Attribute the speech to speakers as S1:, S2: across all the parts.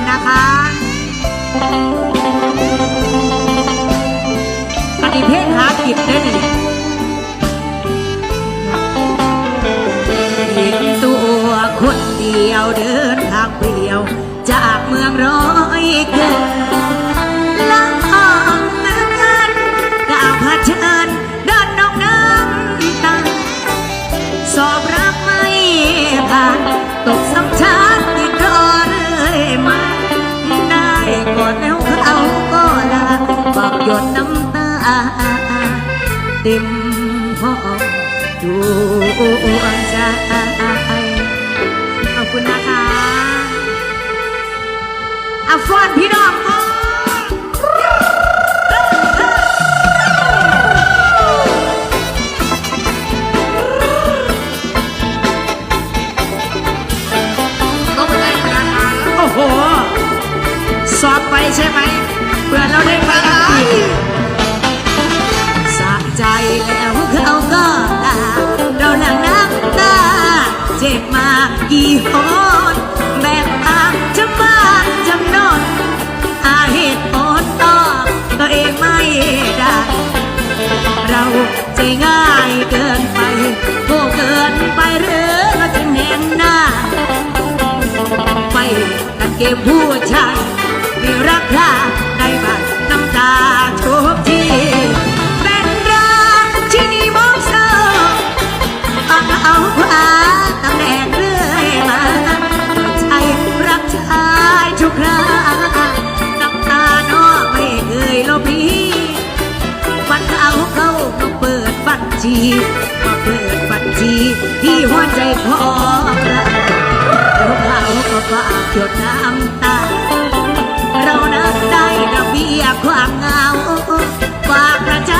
S1: ณนะคะอันนี้เพลงหากิบได้ดิเห็นตัวคนเดียวเด้อ ยดน้ำตา เต็มห้องดวงใจขอบคุณนะคะอาฟอนพี่น้อง
S2: ค่ะ
S1: โอ้โห สอบไปใช่ไหม เพื่อเราได้ไปอังกฤษสะใจแล้วเขาก็ตาเราหลังน้ำตา เจ็บมากี่หนแบบอาจะบ้าจำนนอาเหตุผลต่อตัวเองไม่ได้ เราใจง่ายเกินไปโง่เกินไปหรือเราจะแหงนหน้า ไปตะเก็บพูด เอาหาตำแหน่เรื่อยมาใช้รักชายทุกคราน้ำตาน้อไม่เคยลบลีบัดเอาเขามาเปิดบัญชีมาเปิดบัญชีที่หัวใจพอระเราเขาก็ฝากหยดน้ำตา เรานักได้ระเบียบความเงาฝากกระจา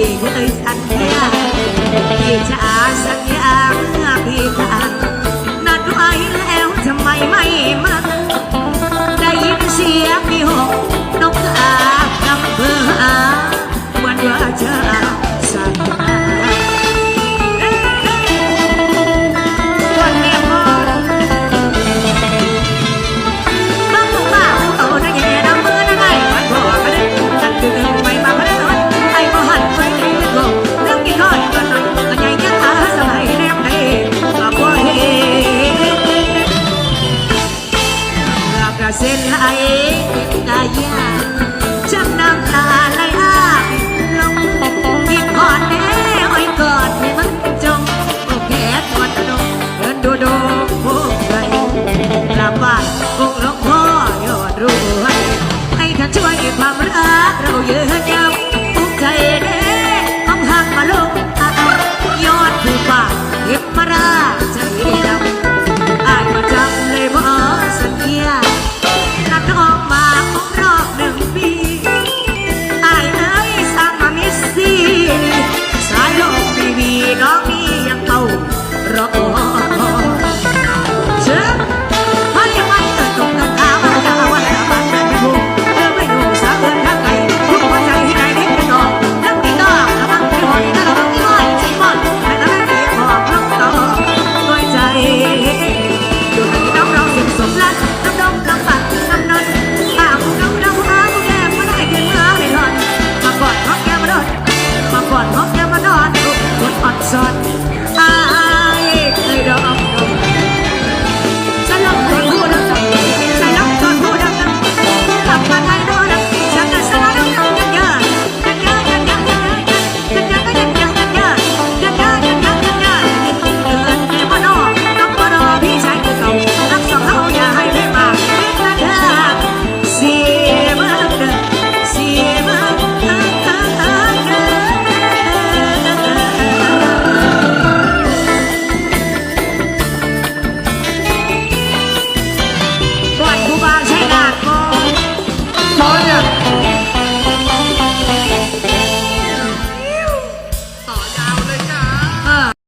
S1: ที่เคยชัด
S2: แท้
S1: เส้นไห